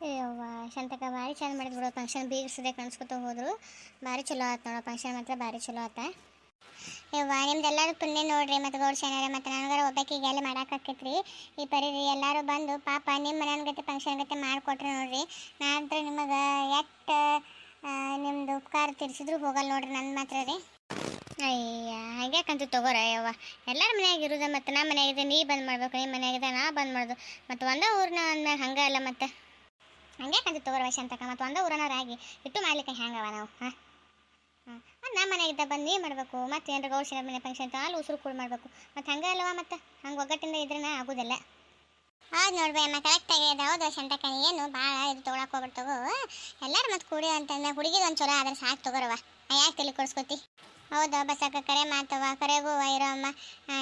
ಅಯ್ಯವ್ವ ಶಾಂತಕ ಭಾರಿ ಚಂದ ಮಾಡಿದ್ ಫಂಕ್ಷನ್ ಬೀಗ ಸದ್ಯ ಹೋದ್ರು. ಭಾರಿ ಚಲೋ ಆಯ್ತು ನೋಡೋ ಫಂಕ್ಷನ್ ಮಾತ್ರ ಭಾರಿ ಚಲೋ ಆತ. ಯವ್ವ ನಿಮ್ದೆಲ್ಲರೂ ಪುಣ್ಯ ನೋಡ್ರಿ. ಮತ್ತು ಗೌಡ್ ಶನಿವಾರ ಮತ್ತು ನನಗಾರ ಒಬ್ಬಾಕಿಗೆ ಎಲ್ಲ ಮಾಡಾಕತ್ತೈತ್ರಿ ಈ ಪರಿ ಎಲ್ಲರೂ ಬಂದು ಪಾಪ ನಿಮ್ಮ ಮನೆ ಗತೆ ಫಂಕ್ಷನ್ ಗತೆ ಮಾಡಿಕೊಟ್ರಿ ನೋಡ್ರಿ. ನಾನಂತರ ನಿಮಗೆ ಎಷ್ಟು ನಿಮ್ದು ಉಪಕಾರ ತಿರ್ಸಿದ್ರು ಹೋಗಲ್ಲ ನೋಡ್ರಿ ನನ್ನ ಮಾತ್ರ ರೀ. ಅಯ್ಯ ಹಂಗ್ಯಾಕಂತ ತಗೋರ ಯವ್ವ? ಎಲ್ಲರ ಮನೆಯಾಗ ಇರೋದ ಮತ್ತು ನಮ್ಮ ಮನೆಯಾಗಿದ್ದೆ ನೀ ಬಂದ್ ಮಾಡ್ಬೇಕು ನಿಮ್ಮ ಮನ್ಯಾಗಿದೆ ನಾ ಬಂದ್ ಮಾಡೋದು. ಮತ್ತು ಒಂದೇ ಊರನ್ನ ಅಂದ್ಮೇಲೆ ಹಂಗೆ ಅಲ್ಲ ಮತ್ತೆ. ಹಂಗ್ಯಾಕಂತ ತಗೋರ ಅಂತಕ್ಕ ಮತ್ತು ಒಂದ ಊರನವರಾಗಿ ಇಟ್ಟು ಮಾಡ್ಲಿಕ್ಕೆ ಹೆಂಗವ ನಾವು, ಹಾಂ? ಹಾಂ. ನಮ್ಮ ಮನೆಗಿದ್ದ ಬಂದು ನೀ ಮಾಡಬೇಕು, ಮತ್ತೆ ಏನಾರ ಗೌಡ್ಸಿನ ಮನೆ ಫಂಕ್ಷನ್ ಅಂತ ಅಲ್ಲಿ ಉಸಿರು ಕೂಡ ಮಾಡಬೇಕು. ಮತ್ತು ಹಂಗೆ ಅಲ್ವಾ ಮತ್ತೆ? ಹಂಗೆ ಒಗ್ಗಟ್ಟಿಂದ ಇದ್ರನ ಆಗೋದಿಲ್ಲ. ಹೌದು ನೋಡ್ಬೇ ಅಮ್ಮ ಕರೆಕ್ಟಾಗಿ ಇದೆ ಹೌದು ಶಂತಕ ಏನು ಭಾಳ ಇದು ತೊಗೊಳಕ್ ಹೋಗ್ಬಿಟ್ಟು ತಗೋ ಎಲ್ಲರೂ ಮತ್ತೆ ಕೂಡಿ ಅಂತಂದ್ರೆ ಹುಡುಗಿದೊಂದು ಚಲೋ, ಆದ್ರೆ ಸಾಕು ತಗೋರವ ಯಾಕೆ ತಿಳಿ ಕೊಡ್ಸ್ಕೊತಿ? ಹೌದಾ ಬಸಕ್ಕ ಕರೆ ಮಾತವ ಕರೆಗೂ ವೈರಮ್ಮ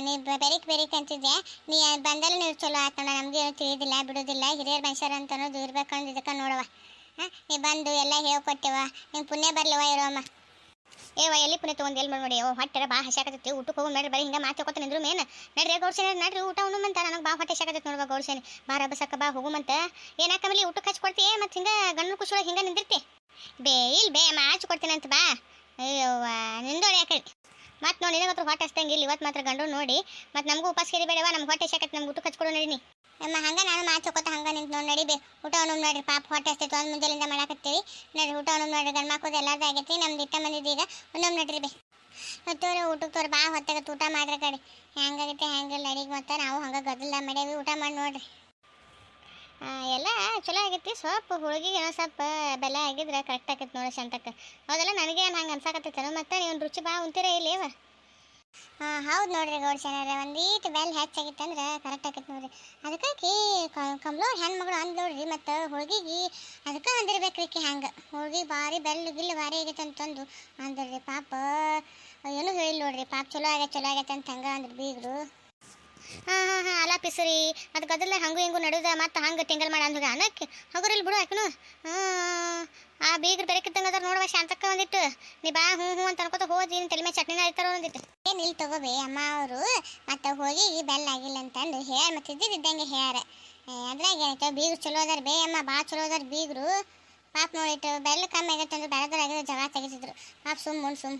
ನೀ ಬೆರಿಕ್ ಬೆರಿಕ್ ಅಂತಿದ್ದೆ ನೀ ಬಂದಲ್ಲ ನೀವು ಚಲೋ ಆತ ನಮಗೆ ತಿಳಿದಿಲ್ಲ, ಬಿಡೋದಿಲ್ಲ, ಹಿರಿಯರ್ ಮನುಷ್ಯರು ಅಂತ ಅನ್ನೋದು ಇರ್ಬೇಕಂದ್ ಇದಕ್ಕೆ ನೋಡವ ಹಾಂ, ನೀ ಬಂದು ಎಲ್ಲ ಹೇಳ್ಕೊಟ್ಟೆವ ನಿಂಗೆ ಪುಣ್ಯ ಬರ್ಲಿವ ಇರೋ ಅಮ್ಮ. ಏವ ಎಲ್ಲಿ ಪುಣ್ಯ ತೊಗೊಂಡು ಎಲ್ಲಿ ಮಾಡಿ ಓ, ಹೊಟ್ಟೆ ಭಾಳ ಹಸಾಕತ್ತೈತಿ ಊಟಕ್ಕೆ ಹೋಗಿ, ನಡ್ರಿ, ಬರೀ ಹಿಂಗೆ ಮಾತಾಡ್ಕೊತ ನಿಂದ್ರು ಮೇನ್. ನಡ್ರಿ, ಗೌಡ್ಸೇನೆ, ನಡ್ರಿ, ಊಟ ಉಣ್ಣುಮಂತ ನನಗೆ ಬಾ ಹೊಟ್ಟೆ ಶಾಕತ್ತೆ ನೋಡುವ ಗೌಡ್ಸೇನೆ. ಬಾರ ಬಸಕ್ಕ ಬಾ ಹೋಗುಮಂತ ಏನಾಕಮಲ್ಲಿ ಊಟಕ್ಕೆ ಹಚ್ಕೊಡ್ತಿ ಮತ್ತು ಹಿಂಗೆ ಗಂಡು ಖುಷಿಯೊಳಗೆ ಹಿಂಗೆ ನಿಂದಿರ್ತಿ. ಬೇ ಇಲ್ಲ ಬೇ, ಅಮ್ಮ ಹಚ್ಕೊಡ್ತೀನಿ ಅಂತ ಬಾ. ಅಯ್ಯವ್ವ ನಿಂದು ಯಾಕೆ ಮತ್ತೆ ನೋಡಿ, ನಿನಗೆ ಹತ್ರ ಹೊಟ್ಟೆ ಹಸ್ತಂಗೆ ಇಲ್ಲಿ ಇವತ್ತು ಮಾತ್ರ ಗಂಡು ನೋಡಿ. ಮತ್ತೆ ನಮಗೂ ಉಪಾಸ ಕೇರಿ ಬೇಡವ? ನಮ್ಗೆ ಹೊಟ್ಟೆ ಹಸಾಕತ್ತೆ ನಮ್ಗೆ ಊಟಕ್ಕೆ ಹಚ್ಕೊಡು ನಡೀನಿ. ಅಮ್ಮ, ಹಂಗೆ ನಾನು ಮಾತಾಡ್ಕೊತ ಹಂಗೆ ನಿಂತು ನೋಡಿ, ನಡಿಬೇ. ಊಟ ಉಣ್ಣು ನೋಡ್ರಿ ಪಾಪ ಹೊಟ್ಟೆ ಹಸ್ತೈತಿ ಒಂದು ಮುಂಜಾನೆಯಿಂದ ಮಾಡಾಕತ್ತೀವಿ ನೋಡ್ರಿ, ಊಟ ನೋಡ್ರಿ ಗಂಡು ಮಾಕೋದು ಎಲ್ಲಾರ್ದು ಆಗೈತಿ ನಮ್ದು ಇಟ್ಟ ಮಂದಿದ್ದು ಈಗ ಒಂದೊಮ್ಮೆ ನಡಿರಿ ಬೇ. ಮತ್ತವ್ರು ಊಟಕ್ಕೆ ತೋರಿ ಭಾಳ ಹೊತ್ತಾಗತ್ತೆ. ಊಟ ಮಾಡ್ರಿ ಕಡೆ. ಹೆಂಗಾಗೈತೆ, ಹೆಂಗಿಲ್ಲ. ಅಡಿಗೆ ಮತ್ತೆ ನಾವು ಹಂಗೆ ಗದ್ದಲ ಮಾಡೇವಿ ಊಟ ಮಾಡಿ ನೋಡ್ರಿ. ಎಲ್ಲ ಚಲೋ ಆಗೈತಿ ಸ್ವಲ್ಪ ಹೋಳಿಗೆಗೆ ಸ್ವಲ್ಪ ಬೆಲ್ಲ ಆಗಿದ್ರೆ ಕರೆಕ್ಟ್ ಆಗೈತೆ ನೋಡಿ ಶಂತಕ್ಕೆ. ಹೌದಲ್ಲ, ನನಗೆ ಹಂಗೆ ಅನ್ಸಾಕತ್ತೈತೇನೋ ಮತ್ತೆ ನೀವು ರುಚಿ ಭಾಳ ಉಂತೀರ ಇಲ್ಲೇವ ಹಾಂ ಹೌದು ನೋಡ್ರಿ ಗೌಡ್ ಚೆನ್ನಾರ ಒಂದೀಟ್ ಬೆಲ್ ಹೆಚ್ಚಾಗಿತ್ತು ಅಂದ್ರೆ ಕರೆಕ್ಟ್ ಆಗೈತೆ ನೋಡ್ರಿ. ಅದಕ್ಕಾಗಿ ಕಮ್ಲೋರ್ ಹೆಣ್ಮಗಳು ಅಂದ್ ನೋಡ್ರಿ, ಮತ್ತು ಹೋಳಿಗೆಗೆ ಅದಕ್ಕೆ ಅಂದಿರ್ಬೇಕ್ರಿ ಕಿ ಹ್ಯಾಂಗೆ ಹೋಳಿಗೆ ಭಾರಿ ಬೆಲ್ಲ ಗಿಲ್ ಭಾರಿ ಆಗೈತೆ ಅಂತಂದು ಅಂದ್ರಿ ಪಾಪ. ಏನು ಹೇಳಿಲ್ಲ ನೋಡ್ರಿ, ಪಾಪ ಚಲೋ ಆಗೈತೆ ಚಲೋ ಆಗೈತೆ ಅಂತ ಹಂಗೆ ಅಂದ್ರೆ ಬೀಗರು. ಹಾಂ ಹಾಂ ಹಾಂ, ಅಲ್ಲ ಪಿಸರಿ, ಅದು ಗದಲ್ಲ ಹಂಗು ಹಿಂಗು ನಡೆದ, ಮತ್ತೆ ಹಂಗೆ ತಿಂಗಲ್ ಮಾಡಿ ಅಂದ್ರೆ ಅನ್ನಕ್ಕೆ, ಹಗುರಿಲ್ ಬಿಡು ಆಕಿನು. ಆ ಬೀಗ್ರ ಬೆರಕಿದ್ದಂಗೆ ಅದ್ರ ನೋಡುವ ಶಾಂತಕ್ಕ ಒಂದಿಟ್ಟು. ನೀ ಬಾ ಹ್ಞೂ ಹ್ಞೂ ಅಂತ ಅನ್ಕೋತ ಹೋದಿ ನಿನ್ನ ತಲೆ ಮೇಲೆ ಚಟ್ನಿನ ಇರ್ತಾರ ಒಂದಿಟ್ಟು ಏನು ಇಲ್ಲಿ ತಗೋಬೇ ಅಮ್ಮ ಅವರು, ಮತ್ತೆ ಹೋಗಿ ಬೆಲ್ಲ ಆಗಿಲ್ಲ ಅಂತಂದು ಹೇಳ, ಮತ್ತೆ ಇದ್ದಿದ್ದಂಗೆ ಹೇಳ. ಅದ್ರಾಗ ಏನೈತೆ ಬೀಗ್ರು ಚಲೋ ಅದಾರ ಬೇ, ಅಮ್ಮ ಭಾಳ ಚಲೋ ಅದಾರ ಬೀಗ್ರು. ಪಾಪ ನೋಡಿಟ್ಟು ಬೆಲ್ಲ ಕಮ್ಮಿ ಆಗೈತೆ ಅಂದ್ರೆ ಬೆಳೆದ್ರಾಗಿದ್ರೆ ಜಗ ಜಗಳ ತೆಗಿತಿದ್ರು. ಪಾಪ ಸುಮ್ ಮುಂದೆ ಸುಮ್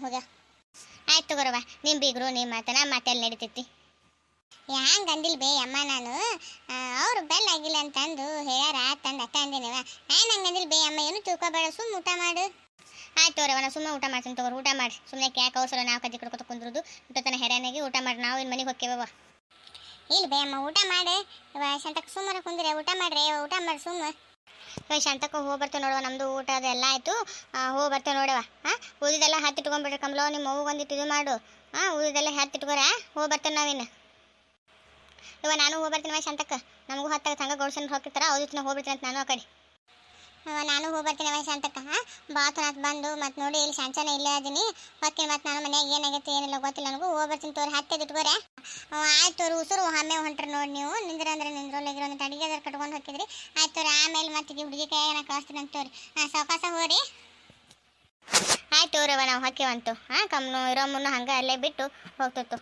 ಆಯ್ತು ತಗೋರವ ನಿಮ್ಮ ಬೀಗ್ರು ನಿಮ್ಮ ಮಾತನ ಮಾತೆಲ್ಲ ನಡೀತೈತಿ? ಹ್ಯಾಂಗ ಅಂದಿಲ್ ಬೇ ಅಮ್ಮ ನಾನು? ಅವ್ರು ಬೆಲ್ ಆಗಿಲ್ಲ ಅಂತಂದು ಹೇಳ್ಯಾರ ತಂದು ಅಟ್ಟ ಅಂದಿನವ. ನಾನು ಹಂಗೆ ಅಂದಿಲ್ ಬೇ ಅಮ್ಮ, ಏನು ತಿಳ್ಕೊಬೇಡ, ಸುಮ್ಮ ಊಟ ಮಾಡು. ಆಯ್ತು ತೋರವ ನಾ ಸುಮ್ಮನೆ ಊಟ ಮಾಡ್ತೀನಿ ತಗೋರು ಊಟ ಮಾಡಿ ಸುಮ್ಮನೆ ಯಾಕೆ ಅವಸರ, ನಾವು ಕಜ್ಜಿ ಕೊಡ್ಕೊತ ಕುಂದ್ರದು ಊಟತನ ಹೆರಾನಾಗಿ ಊಟ ಮಾಡಿ. ನಾವು ಇನ್ನು ಮನೆಗೆ ಹೋಗ್ತೇವವ ಇಲ್ಲ ಬೇ ಅಮ್ಮ, ಊಟ ಮಾಡಿ. ಶಾಂತಕ್ಕೆ ಸುಮ್ಮನೆ ಕುಂದ್ರೆ, ಊಟ ಮಾಡ್ರಿ ಊಟ ಮಾಡಿ ಸುಮ್ಮ ಶಾಂತಕ್ಕ, ಹೋಗಿ ಬರ್ತೇವೆ ನೋಡುವ ನಮ್ಮದು ಊಟ ಅದೆಲ್ಲ ಆಯಿತು. ಹೋಗಿ ಬರ್ತೇವೆ ನೋಡುವ ಹಾಂ ಉಳಿದೆಲ್ಲ ಹತ್ತಿಟ್ಕೊಂಡ್ಬಿಡ್ರಿ ಕಮಲೋ ನಿಮ್ಮ ಅವ್ಗೆ ಒಂದಿಟ್ಟು ಇದು ಮಾಡು. ಹಾಂ ಉಳಿದೆಲ್ಲ ಹತ್ತಿಟ್ಕೋರ ಹೋಗಿ ಬರ್ತೇವೆ ನಾವಿನ್ನು ಇವ ನಾನು ಹೋಗ್ಬರ್ತೀನಿ ಶಾಂತಕ್ಕ ನಮಗೂ ಹೊತ್ತಾಗ ಸಂಘ ಗೌಡ್ಸನ್ ಹೋಗ್ತಿರ್ತಾರ ಅವ್ರ ಹೋಗ್ಬಿಡ್ತೀನಿ ಅಂತ ನಾನು ಆ ಕಡೆ. ನಾನು ಹೋಗ್ಬರ್ತೀನಿ ಅವ ಶಾಂತಕ್ಕ ಬಾತ್ ರಾತ್ ಬಂದು ಮತ್ತೆ ನೋಡಿ ಇಲ್ಲಿ ಶಾಂತನ ಇಲ್ಲೇ ಅದೀನಿ. ಹೊತ್ತೀನಿ ಮತ್ತೆ ನಾನು ಮನ್ಯಾಗ ಏನಾಗೈತೆ ಏನಿಲ್ಲ ಗೊತ್ತಿಲ್ಲ ನನಗೂ. ಹೋಗ್ಬರ್ತೀನಿ ತೋರಿ, ಹತ್ತೆ ಇಟ್ಕೋರೆ ಆಯ್ತು ತೋರಿ, ಉಸುರು ಹಮ್ಮೆ ಹೊಂಟ್ರೆ ನೋಡಿ ನೀವು. ನಿಂದ್ರ ಅಂದ್ರೆ ನಿಂದ್ರೋ ಇದ್ರ ಒಂದು ಅಡಿಗೆ ಅದ್ರ ಕಟ್ಕೊಂಡು ಹೋಗಿದ್ರಿ ಆಯ್ತು ತೋರಿ, ಆಮೇಲೆ ಮತ್ತೆ ಹುಡುಗಿ ಕೈ ನಾ ಕಳಿಸ್ತೀನಿ ಅಂತ ತೋರಿ. ಹಾಂ ಸಾವಕಾಸ ಹೋರಿ ಆಯ್ತು ತೋರವ ನಾವು ಹಾಕಿವಂತು. ಹಾಂ ಕಮ್ಮು ಇರೋ ಮುನ್ನ ಹಂಗೆ ಅಲ್ಲೇ ಬಿಟ್ಟು ಹೋಗ್ತಿತ್ತು.